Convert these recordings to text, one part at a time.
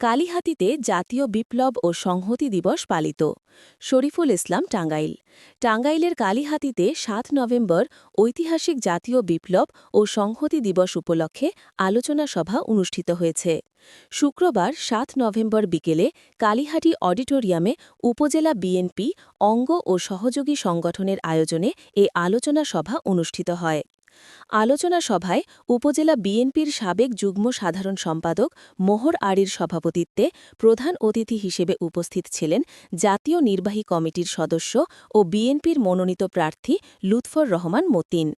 কালিহাতিতে জাতীয় বিপ্লব ও সংহতি দিবস পালিত। শরীফুল ইসলাম টাঙ্গাইল। টাঙ্গাইলের কালিহাতিতে সাত নভেম্বর ঐতিহাসিক জাতীয় বিপ্লব ও সংহতি দিবস উপলক্ষে আলোচনা সভা অনুষ্ঠিত হয়েছে। শুক্রবার সাত নভেম্বর বিকেলে কালিহাটি অডিটোরিয়ামে উপজেলা বিএনপি, অঙ্গ ও সহযোগী সংগঠনের আয়োজনে এ আলোচনা সভা অনুষ্ঠিত হয়। আলোচনা সভায় উপজেলা বিএনপির সাবেক যুগ্ম সাধারণ সম্পাদক মোহর আড়ির সভাপতিত্বে প্রধান অতিথি হিসেবে উপস্থিত ছিলেন জাতীয় নির্বাহী কমিটির সদস্য ও বিএনপির মনোনীত প্রার্থী লুৎফর রহমান মতিন।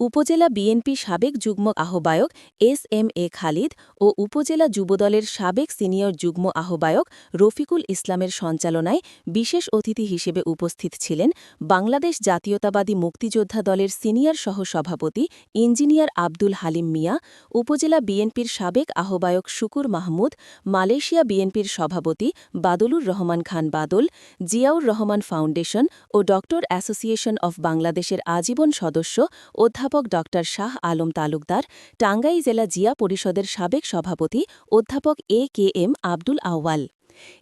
উপজেলা বিএনপি সাবেক যুগ্ম আহ্বায়ক এস এম এ খালিদ ও উপজেলা যুবদলের সাবেক সিনিয়র যুগ্ম আহ্বায়ক রফিকুল ইসলামের সঞ্চালনায় বিশেষ অতিথি হিসেবে উপস্থিত ছিলেন বাংলাদেশ জাতীয়তাবাদী মুক্তিযোদ্ধা দলের সিনিয়র সহসভাপতি ইঞ্জিনিয়ার আব্দুল হালিম মিয়া, উপজেলা বিএনপির সাবেক আহ্বায়ক শুকুর মাহমুদ, মালয়েশিয়া বিএনপির সভাপতি বাদলুর রহমান খান বাদল, জিয়াউর রহমান ফাউন্ডেশন ও ডক্টর অ্যাসোসিয়েশন অব বাংলাদেশের আজীবন সদস্য অধ্যাপক ড শাহ আলম তালুকদার টাঙ্গাই জেলা জিয়া পরিষদের সাবেক সভাপতি অধ্যাপক এ কে এম আব্দুল আউয়াল।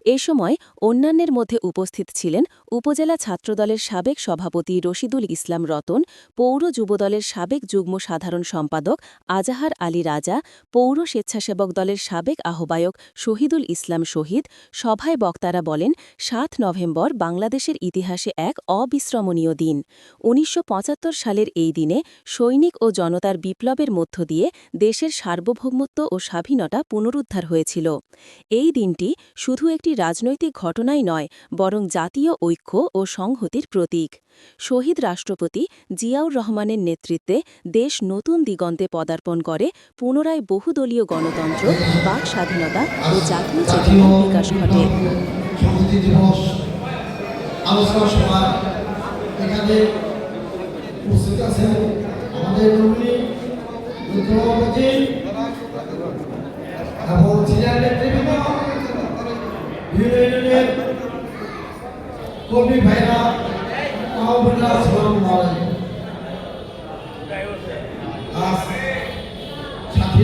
এ সময় অন্যান্যের মধ্যে উপস্থিত ছিলেন উপজেলা ছাত্রদলের সাবেক সভাপতি রশিদুল ইসলাম রতন, পৌর যুবদলের সাবেক যুগ্ম সাধারণ সম্পাদক আজাহার আলী রাজা, পৌর স্বেচ্ছাসেবক দলের সাবেক আহ্বায়ক শহীদুল ইসলাম শহীদ, সভায় বক্তারা বলেন, সাত নভেম্বর বাংলাদেশের ইতিহাসে এক অবিশ্রমণীয় দিন। উনিশশো পঁচাত্তর সালের এই দিনে সৈনিক ও জনতার বিপ্লবের মধ্য দিয়ে দেশের সার্বভৌমত্ব ও স্বাধীনতা পুনরুদ্ধার হয়েছিল। এই দিনটি শুধু একটি রাজনৈতিক ঘটনাই নয়, বরং জাতীয় ঐক্য ও সংহতির প্রতীক। শহীদ রাষ্ট্রপতি জিয়াউর রহমানের নেতৃত্বে দেশ নতুন দিগন্তে পদার্পণ করে, পুনরায় বহুদলীয় গণতন্ত্র, বাক স্বাধীনতা ও জাতীয় চেতনার বিকাশ ঘটে। এবং সিনিয়র ইউনিয়নের কর্মী ভাইরা মাহবুবুল্লাহ সালাম আলাইকুম। আজ সাথী